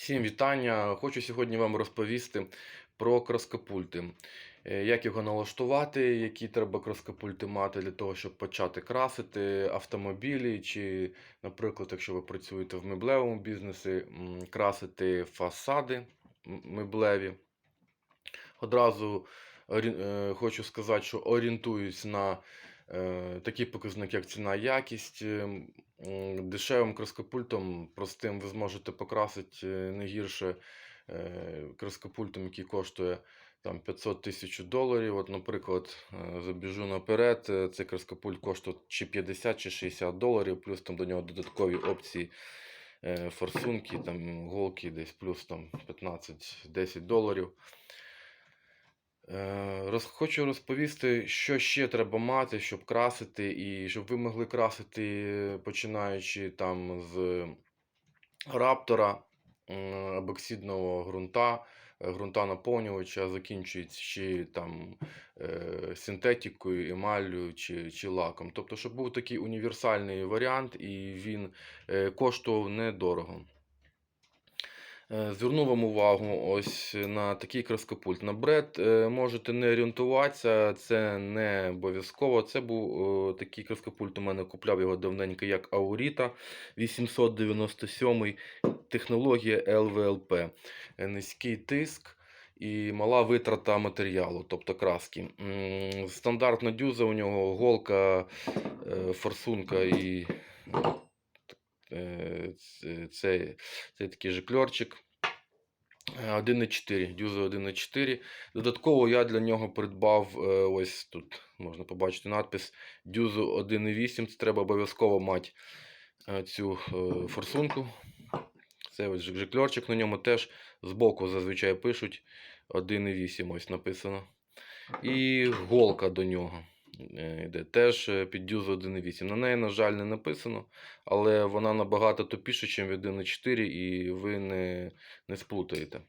Всім вітання! Хочу сьогодні вам розповісти про краскопульти. Е, Як його налаштувати, які треба краскопульти мати для того, щоб почати красити автомобілі, чи, наприклад, якщо ви працюєте в меблевому бізнесі, красити фасади меблеві. Одразу е, хочу сказати, що орієнтуюсь на такі показники, як ціна, якість. Е, Дешевим краскопультом простим ви зможете покрасити е, не гірше е, краскопультом, який коштує там 500 тисяч доларів. От, наприклад, е, забіжу наперед, е, цей краскопульт коштує чи 50 чи 60 доларів, плюс там до нього додаткові опції е, форсунки, там голки десь плюс там 15-10 доларів. Е, хочу розповісти, що ще треба мати, щоб красити, і щоб ви могли красити, починаючи там з раптора, абоксидного ґрунта, е, ґрунта наповнювача, закінчуючи там е, синтетикою, емаллю чи, чи лаком. Тобто, щоб був такий універсальний варіант, і він коштував недорого. Е, Зверну вам увагу ось на такий краскопульт. На бред е, можете не орієнтуватися, це не обов'язково. Це був е, такий краскопульт. У мене купляв його давненько як Ауріта 897 технологія. Е, Низький тиск і мала витрата матеріалу, тобто краски. Стандартна дюза у нього голка, е, форсунка і е, ц- цей, цей такий жикльорчик. Е, 1,4, дюза 1,4. Додатково я для нього придбав е, ось тут можна побачити надпис дюзу 1,8. Це треба обов'язково мати е, цю е, форсунку. Це ось жик- жикльорчик на ньому теж збоку зазвичай пишуть 1,8 ось написано. І голка до нього е, йде теж е, під дюзу 1,8. На неї, на жаль, не написано, але вона набагато тупіша, ніж 1,4, і ви не, не сплутаєте.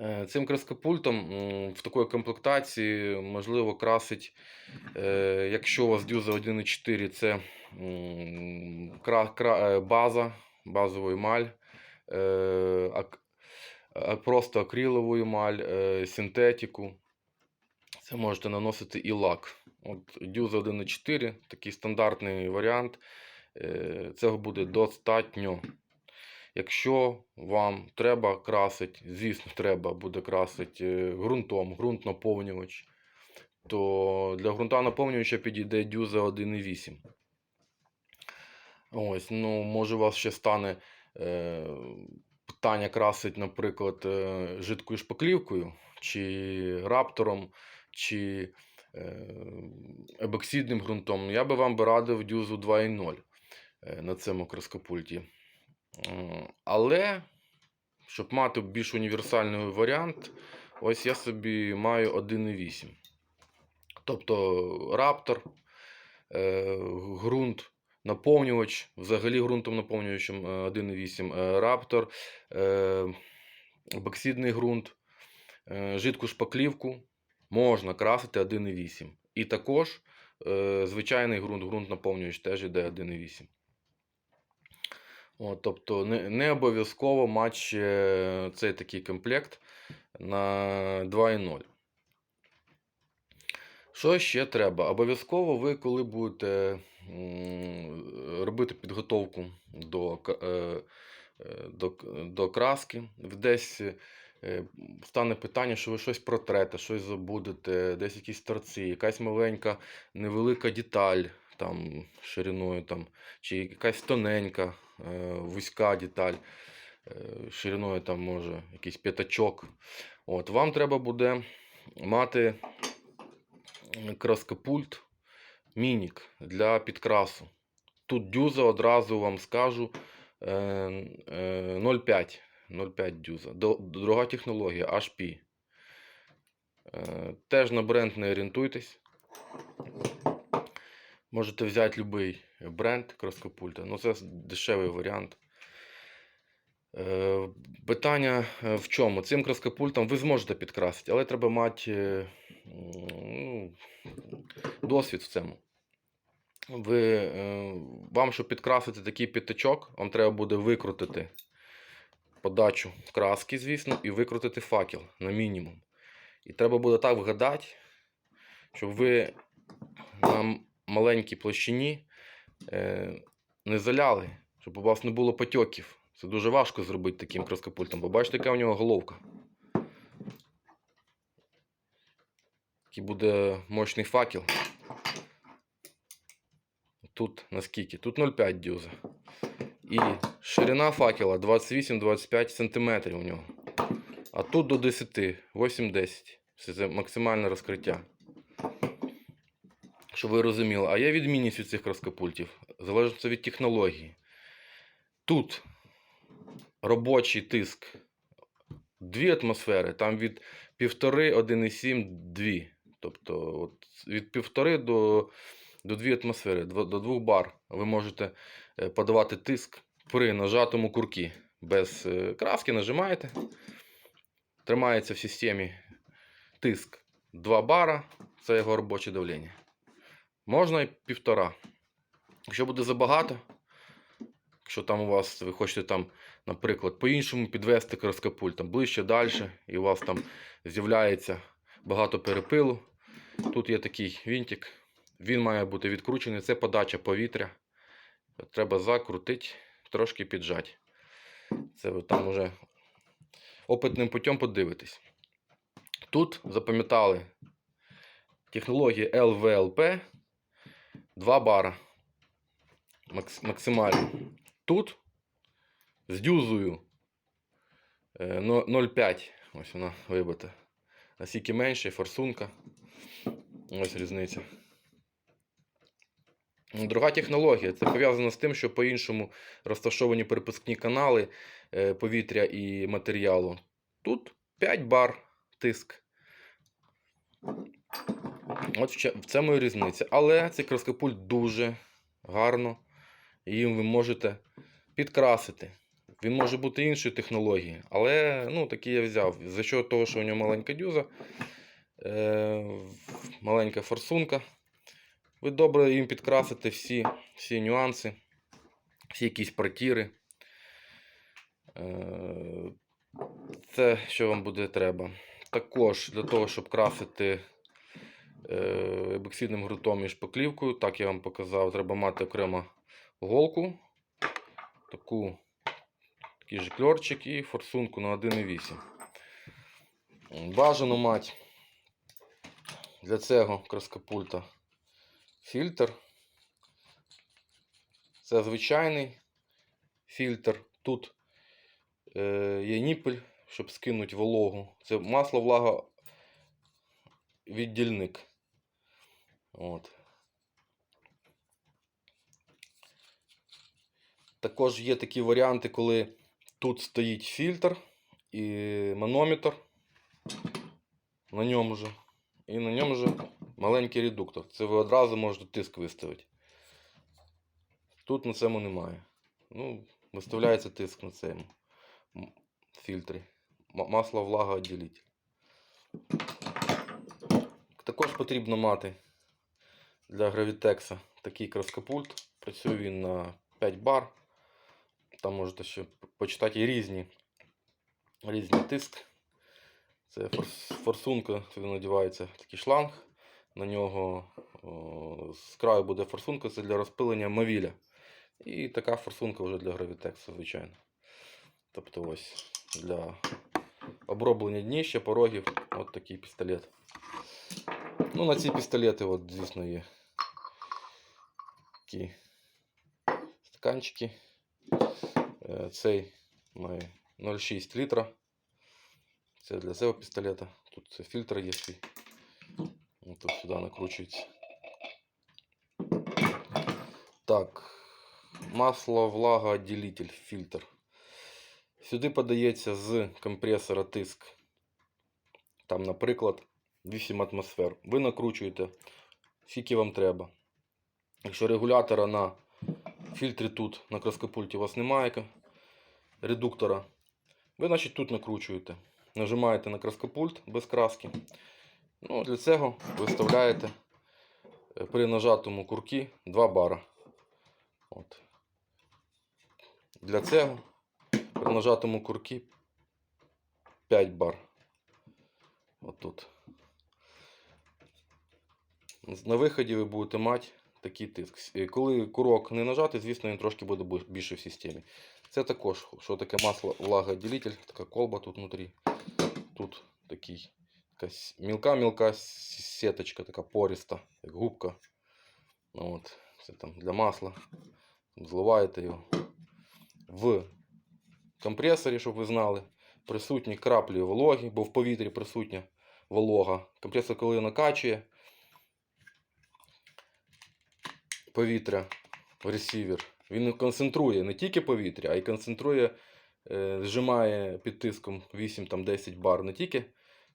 Е, Цим краскопультом в такої комплектації можливо красить, е, якщо у вас дюза 1,4, це е, база, е, ак, а- просто акрилову емаль, е, синтетику. Це можете наносити і лак. От дюза 1,4, такий стандартний варіант. Е, Цього буде достатньо. Якщо вам треба красити, звісно, треба буде красити е, ґрунтом, ґрунт наповнювач, то для ґрунта наповнювача підійде дюза 1,8. Ось, ну, може, у вас ще стане е, питання красить, наприклад, е, жидкою шпаклівкою, чи раптором, чи е, ебоксидним ґрунтом. Я би вам би радив дюзу 2.0 е, на цьому краскопульті. Але, щоб мати більш універсальний варіант, ось я собі маю 1,8. Тобто раптор, е, ґрунт, наповнювач, взагалі ґрунтом наповнювачем е, 1,8 е, раптор, боксидний ґрунт, жидку шпаклівку можна красити 1,8. І також е, звичайний ґрунт, ґрунт наповнювач теж йде 1,8. От, тобто не, не обов'язково мати цей такий комплект на 2.0. Що ще треба? Обов'язково ви, коли будете робити підготовку до, е, е, до, до краски, десь е, стане питання, що ви щось протрете, щось забудете, десь якісь торці, якась маленька невелика деталь там, шириною, там, чи якась тоненька, е, вузька деталь, е, шириною там, може, якийсь п'ятачок. От, вам треба буде мати краскопульт Мінік для підкрасу. Тут дюза одразу вам скажу е, е, 0,5 0,5 дюза. Друга технологія HP. Е, Теж на бренд не орієнтуйтесь. Можете взяти будь-який бренд краскопульта. Ну, це дешевий варіант. Е, Питання е, в чому? Цим краскопультом ви зможете підкрасити, але треба мати ну, досвід в цьому. Ви, вам, щоб підкрасити такий п'ятачок, вам треба буде викрутити подачу краски, звісно, і викрутити факел на мінімум. І треба буде так вгадати, щоб ви на маленькій площині е, не заляли, щоб у вас не було потьоків. Це дуже важко зробити таким краскопультом. Бо бачите, яка у нього головка. Який буде мощний факел. Тут наскільки? Тут 0,5 дюза. І ширина факела 28-25 см у нього. А тут до 10, 8-10. Це максимальне розкриття. Щоб ви розуміли. А є відмінність від цих краскопультів. Залежить від технології. Тут робочий тиск 2 атмосфери, там від 1,5, 1,7, 2. Тобто от від 1,5 до, до 2 атмосфери, до 2 бар ви можете е, подавати тиск при нажатому куркі. Без е, краски нажимаєте. Тримається в системі тиск 2 бара, це його робоче давлення. Можна і півтора. Якщо буде забагато, якщо там у вас ви хочете там, наприклад, по-іншому підвести краскопульт, там ближче далі, і у вас там з'являється багато перепилу. Тут є такий вінтик. Він має бути відкручений. Це подача повітря. Треба закрутити, трошки піджати. Це ви там уже опитним путем подивитесь. Тут запам'ятали технологія LVLP 2 бара. Максимально. Тут з дюзою е, 0,5. Ось вона вибита. Наскільки менше, форсунка. Ось різниця. Друга технологія. Це пов'язано з тим, що по-іншому розташовані перепускні канали е, повітря і матеріалу. Тут 5 бар тиск. От в цьому і різниця. Але цей краскопульт дуже гарно. Їм ви можете підкрасити. Він може бути іншої технології, але ну, такий я взяв. За що того, що у нього маленька дюза, е, маленька форсунка. Ви добре їм підкрасите всі, всі нюанси, всі якісь протіри. Е, це що вам буде треба. Також для того, щоб красити ебоксидним ґрунтом і шпаклівкою, так я вам показав, треба мати окремо голку, таку, такий же кльорчик і форсунку на 1,8. Бажано мати для цього краскопульта фільтр. Це звичайний фільтр. Тут е, є ніпель, щоб скинути вологу. Це масло влага віддільник. От. Також є такі варіанти, коли тут стоїть фільтр і манометр на ньому же. І на ньому же маленький редуктор. Це ви одразу можете тиск виставити. Тут на цьому немає. Ну, виставляється тиск на цьому фільтрі. Масло влага відділитель. Також потрібно мати для гравітекса такий краскопульт. Працює він на 5 бар. Там можете ще почитати різні, різний тиск. Це форсунка, сюди надівається такий шланг. На нього о, з краю буде форсунка, це для розпилення мовіля. І така форсунка вже для гравітексу, звичайно. Тобто ось для оброблення дніща, порогів, от такий пістолет. Ну, на ці пістолети, от, звісно, є такі стаканчики. Е, Цей має 0,6 літра. Це для цього пістолета. Тут це фільтр є свій. Тут сюди накручується. Так. Масло, влага, отделитель, фільтр. Сюди подається з компресора тиск. Там, наприклад, 8 атмосфер. Ви накручуєте, скільки вам треба. Якщо регулятора на фільтрі тут, на краскопульті у вас немає редуктора, ви значить тут накручуєте. Нажимаєте на краскопульт без краски. Ну, для цього виставляєте е, при нажатому курки 2 бара. От. Для цього При нажатому курки 5 бар. Отут. На виході ви будете мати такий тиск. Е, Коли курок не нажати, звісно, він трошки буде більше в системі. Це також, що таке масло влагоділитель, така колба тут внутрі. Тут такий якась мілка-мілка с- сіточка, така пориста, як губка. Ну, от, це там для масла. Зливаєте його. В компресорі, щоб ви знали, присутні краплі вологі, бо в повітрі присутня волога. Компресор, коли накачує повітря в ресівер, він концентрує не тільки повітря, а й концентрує, е, зжимає під тиском 8-10 бар не тільки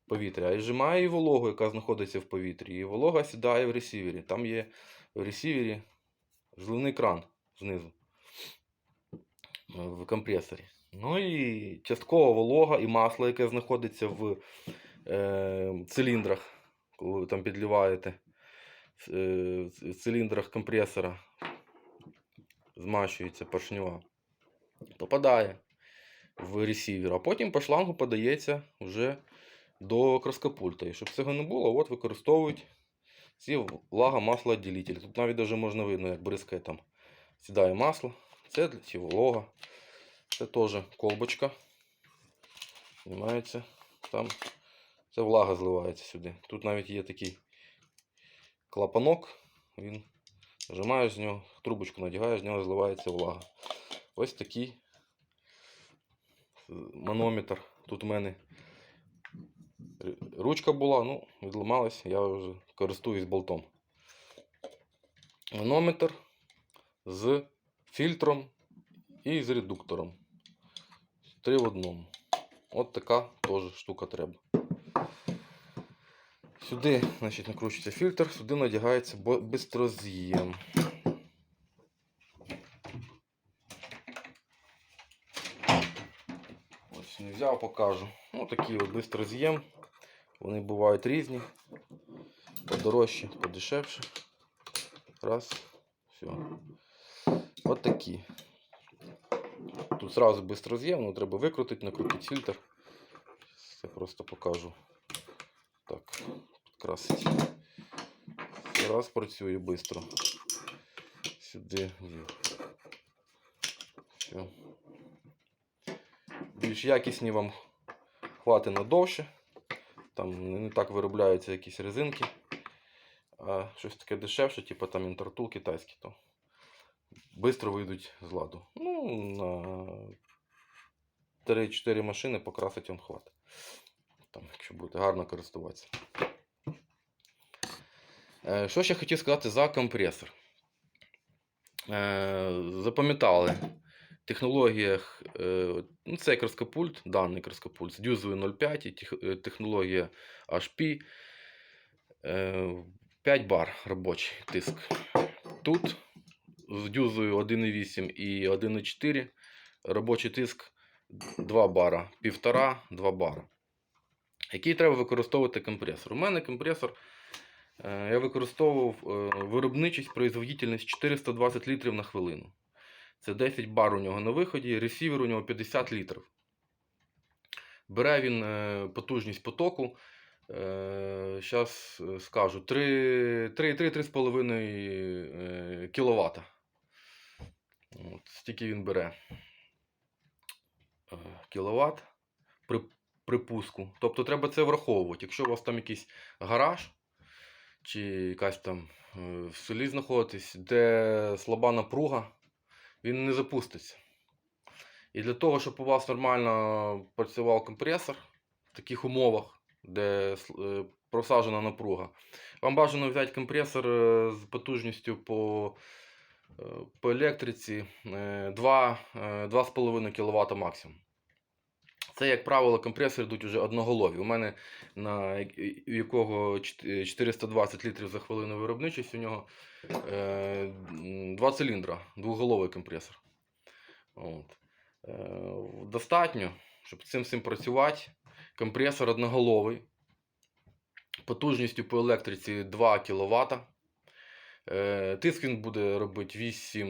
повітря, а й зжимає і вологу, яка знаходиться в повітрі. І волога сідає в ресівері. Там є в ресівері зливний кран знизу в компресорі. Ну і частково волога і масло, яке знаходиться в е, циліндрах, коли ви там підливаєте е, в циліндрах компресора, змащується поршнева, попадає в ресівер, а потім по шлангу подається вже до краскопульта. І щоб цього не було, от використовують ці влага маслоотділителі. Тут навіть даже можна видно, як бризкає там сідає масло. Це для чи волога. Це теж колбочка. Знімається. Там це влага зливається сюди. Тут навіть є такий клапанок. Він нажимаєш з нього, трубочку надягаєш, з нього зливається влага. Ось такий е, манометр. Тут у мене ручка була, ну, відламалась, я вже користуюсь болтом. Манометр з фільтром і з редуктором. Три в одному. От така теж штука треба. Сюди значить, накручується фільтр, сюди надягається бистроз'єм. Ось не взяв, покажу. Ну, такий от бистроз'єм. Вони бувають різні. Подорожчі, подешевше. Раз. Все. От такі. Тут сразу бистроз'єм, ну треба викрутити, накрутити фільтр. Це просто покажу. Так, підкрасить. Раз працює швидко. Сюди. Все. Більш якісні вам хвати надовше. Там не так виробляються якісь резинки. А щось таке дешевше, типу там інтертул китайський, то швидко вийдуть з ладу. Ну, на 3-4 машини покрасить вам хват. Якщо будете гарно користуватися. Е, Що ще хотів сказати за компресор? Е, Запам'ятали, технологіях, е, ну, це краскопульт, даний краскопульт з дюзою 0,5 і е, технологія HP. е, 5 бар робочий тиск. Тут з дюзою 1,8 і 1,4 робочий тиск 2 бара, 1,5-2 бара. Який треба використовувати компресор? У мене компресор е, я використовував е, виробничість, производительність 420 літрів на хвилину. Це 10 бар у нього на виході, ресівер у нього 50 літрів. Бере він е, потужність потоку. Зараз скажу 3-3,5 кВт. От, стільки він бере кВт при, при пуску. Тобто треба це враховувати. Якщо у вас там якийсь гараж, чи якась там е, в селі знаходитесь, де слаба напруга, він не запуститься. І для того, щоб у вас нормально працював компресор в таких умовах, де е, просаджена напруга, вам бажано взяти компресор е, з потужністю по, е, по електриці е, 2, е, 2,5 кВт максимум. Це, як правило, компресори йдуть вже одноголові. У мене на у якого 420 літрів за хвилину виробничість, у нього е, два циліндра, двоголовий компресор. От. Е, достатньо, щоб цим всім працювати. Компресор одноголовий. Потужністю по електриці 2 кВт. Е, Тиск він буде робити 8,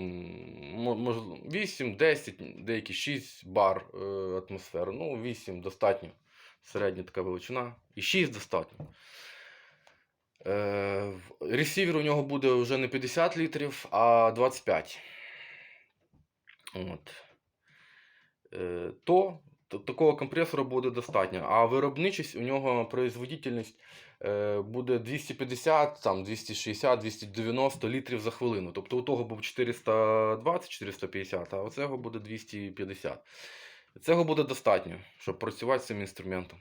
мо- 8, 10, деякі 6 бар е, атмосфер. Ну, 8 достатньо. Середня така величина. І 6 достатньо. Е, Ресівер у нього буде вже не 50 літрів, а 25. От. То такого компресора буде достатньо. А виробничість у нього производительність е, буде 250, там, 260, 290 літрів за хвилину. Тобто у того був 420-450, а у цього буде 250. Цього буде достатньо, щоб працювати з цим інструментом.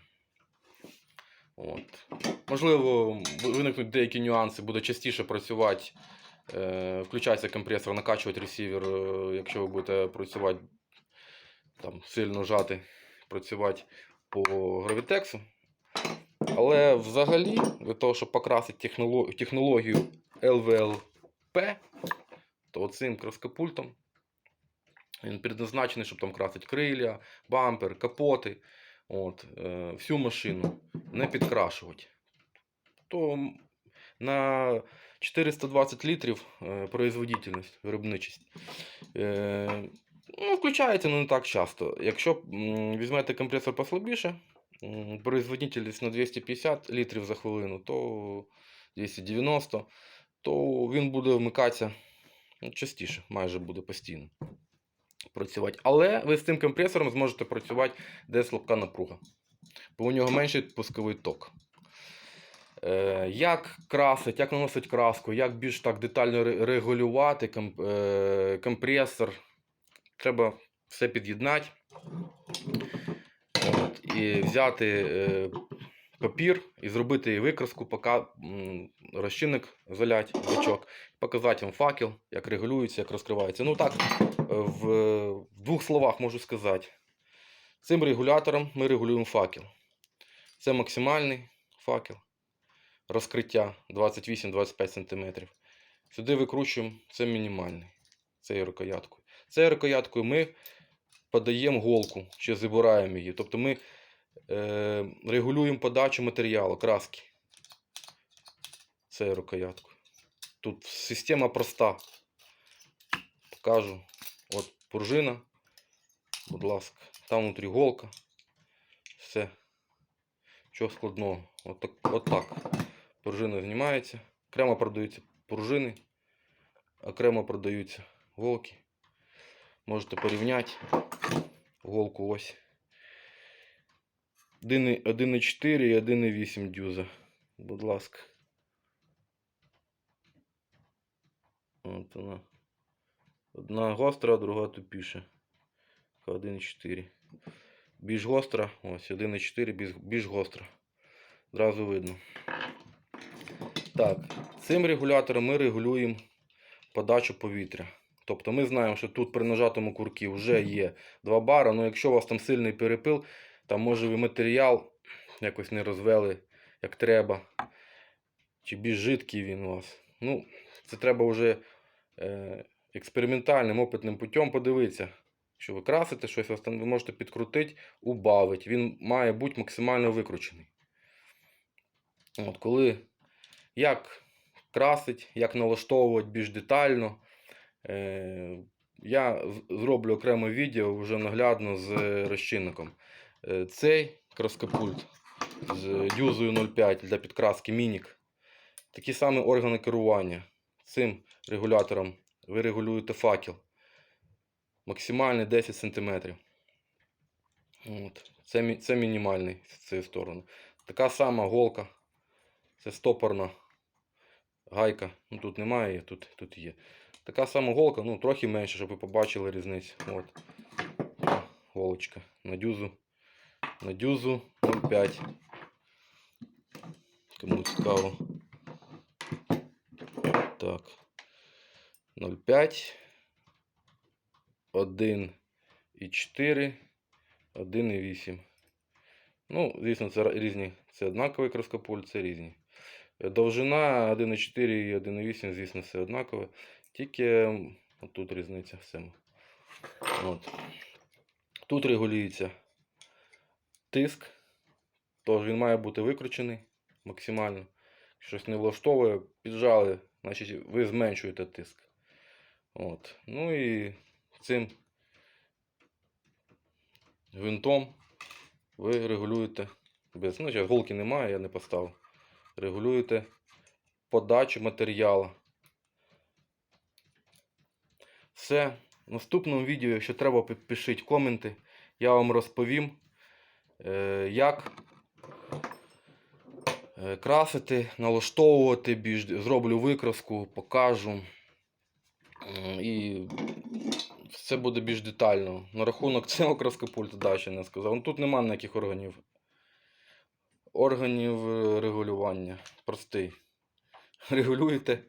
От. Можливо, виникнуть деякі нюанси, буде частіше працювати, е, включається компресор, накачувати ресівер, е, якщо ви будете працювати там, сильно жати, працювати по гравітексу. Але взагалі, для того, щоб покрасити технологію LVLP, то цим краскопультом він предназначений, щоб там красити крилля, бампер, капоти, от, е, всю машину, не підкрашувати. То на 420 літрів е, производительність, виробничість. Е, ну, включається але не так часто. Якщо візьмете компресор послабіше, производительність на 250 літрів за хвилину, то 290, то він буде вмикатися ну, частіше, майже буде постійно працювати. Але ви з цим компресором зможете працювати, де слабка напруга. Бо у нього менший пусковий ток. Е, як красить, як наносить краску, як більш так детально регулювати е, компресор. Треба все під'єднати. І взяти е, папір і зробити викраску, поки розчинник залять бачок, показати вам факел, як регулюється, як розкривається. Ну так, в, в двох словах можу сказати. Цим регулятором ми регулюємо факел. Це максимальний факел. Розкриття 28-25 см. Сюди викручуємо це мінімальний. це Цією рукояткою. Цією рукояткою ми подаємо голку чи забираємо її. Тобто ми е, регулюємо подачу матеріалу, краски. Цією рукояткою. Тут система проста. Покажу. От пружина. Будь ласка. Там внутрі голка. Все. Чого складного? От так. От так. Пружина знімається. Окремо продаються пружини. Окремо продаються голки. Можете порівняти. Голку ось. 1,4 і 1,8 дюза. Будь ласка. От вона. Одна гостра, друга тупіша. 1,4. Більш гостра. Ось 1,4, більш, гостра. Зразу видно. Так, цим регулятором ми регулюємо подачу повітря. Тобто ми знаємо, що тут при нажатому куркі вже є 2 бара, але якщо у вас там сильний перепил, там може ви матеріал якось не розвели як треба. Чи більш жидкий він у вас. Ну, це треба вже е, експериментальним опитним путем подивитися. Якщо ви красите щось, вас ви можете підкрутити, убавити. Він має бути максимально викручений. От, коли як красить, як налаштовувати більш детально. Е, я зроблю окреме відео вже наглядно з розчинником. Е, цей краскопульт з дюзою 0,5 для підкраски Мінік. Такі самі органи керування. Цим регулятором ви регулюєте факел. Максимальний 10 см. Це, це мінімальний з цієї сторони. Така сама голка. Це стопорна гайка. Ну, тут немає, тут, тут є. Така сама голка, ну трохи менше, щоб ви побачили різницю. От. Голочка. На дюзу. На дюзу 0,5. Кому цікаво. Так. 0,5. 1,4. 1,8. Ну, звісно, це різні. Це однаковий краскопуль, це різні. Е, Довжина 1,4 і 1,8, звісно, все однакове. Тільки тут різниця в цьому. От. Тут регулюється тиск. Тож він має бути викручений максимально. Щось не влаштовує, піджали значить ви зменшуєте тиск. От. Ну і цим гвинтом ви регулюєте без. Ну, голки немає, я не поставив. Регулюєте подачу матеріалу. Все. В наступному відео, якщо треба, пи- пишіть коменти. Я вам розповім, е, як е, красити, налаштовувати більш, зроблю викраску, покажу. І все буде більш детально. На рахунок цього краскопульту далі не сказав. Ну, тут немає ніяких органів. Органів е, регулювання. Простий. Регулюєте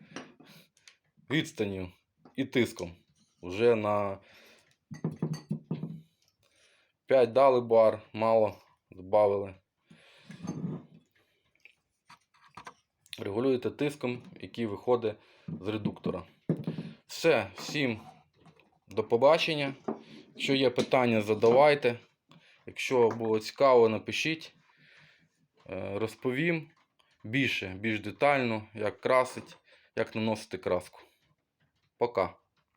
відстанню і тиском. Уже на 5 дали бар, мало додали. Регулюєте тиском, який виходить з редуктора. Все, всім до побачення. Якщо є питання, задавайте. Якщо було цікаво, напишіть. Е, Розповім більше, більш детально, як красить, як наносити краску. Пока.